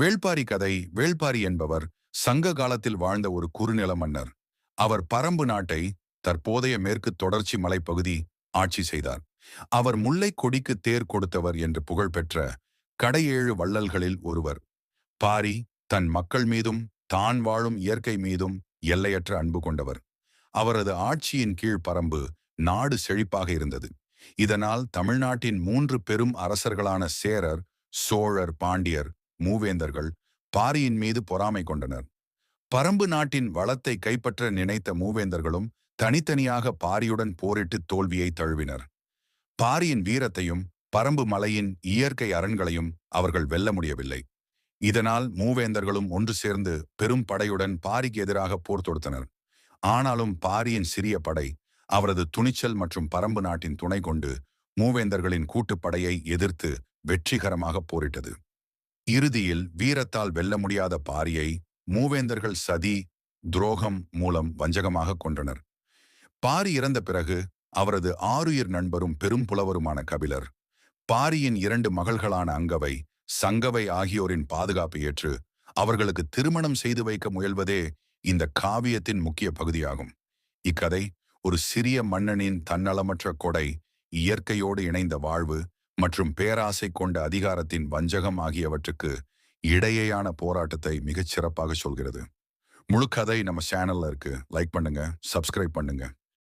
வேள்பாரி கதை வேள்பாரி என்பவர் சங்க காலத்தில் வாழ்ந்த ஒரு குறுநில மன்னர். அவர் பரம்பு நாட்டை தற்போதைய மேற்கு தொடர்ச்சி மலைப்பகுதி ஆட்சி செய்தார். அவர் முல்லை கொடிக்கு தேர் கொடுத்தவர் என்று புகழ்பெற்ற கடையேழு வள்ளல்களில் ஒருவர். பாரி தன் மக்கள் மீதும் தான் வாழும் இயற்கை மீதும் எல்லையற்ற அன்பு கொண்டவர். அவரது ஆட்சியின் கீழ் பரம்பு நாடு செழிப்பாக இருந்தது. இதனால் தமிழ்நாட்டின் மூன்று பெரும் அரசர்களான சேரர் சோழர் பாண்டியர் மூவேந்தர்கள் பாரியின் மீது பொறாமை கொண்டனர். பரம்பு நாட்டின் வளத்தை கைப்பற்ற நினைத்த மூவேந்தர்களும் தனித்தனியாக பாரியுடன் போரிட்டு தோல்வியை தழுவினர். பாரியின் வீரத்தையும் பரம்பு மலையின் இயற்கை அரண்களையும் அவர்கள் வெல்ல முடியவில்லை. இதனால் மூவேந்தர்களும் ஒன்று சேர்ந்து பெரும் படையுடன் பாரிக்கு எதிராக போர் தொடுத்தனர். ஆனாலும் பாரியின் சிறிய படை அவரது துணிச்சல் மற்றும் பரம்பு நாட்டின் துணை கொண்டு மூவேந்தர்களின் கூட்டுப்படையை எதிர்த்து வெற்றிகரமாக போரிட்டது. இறுதியில் வீரத்தால் வெல்ல முடியாத பாரியை மூவேந்தர்கள் சதி துரோகம் மூலம் வஞ்சகமாக கொன்றனர். பாரி இறந்த பிறகு அவரது ஆறுயிர் நண்பரும் பெரும் புலவருமான கபிலர். பாரியின் இரண்டு மகள்களான அங்கவை சங்கவை ஆகியோரின் பாதுகாப்பு ஏற்று அவர்களுக்கு திருமணம் செய்து வைக்க முயல்வதே இந்த காவியத்தின் முக்கிய பகுதியாகும். இக்கதை ஒரு சிறிய மன்னனின் தன்னலமற்ற கொடை இயற்கையோடு இணைந்த வாழ்வு மற்றும் பேராசை கொண்ட அதிகாரத்தின் வஞ்சகம் ஆகியவற்றுக்கு இடையேயான போராட்டத்தை மிகச் சிறப்பாக சொல்கிறது. முழு கதை நம்ம சேனல்ல இருக்கு. லைக் பண்ணுங்க சப்ஸ்கிரைப் பண்ணுங்க.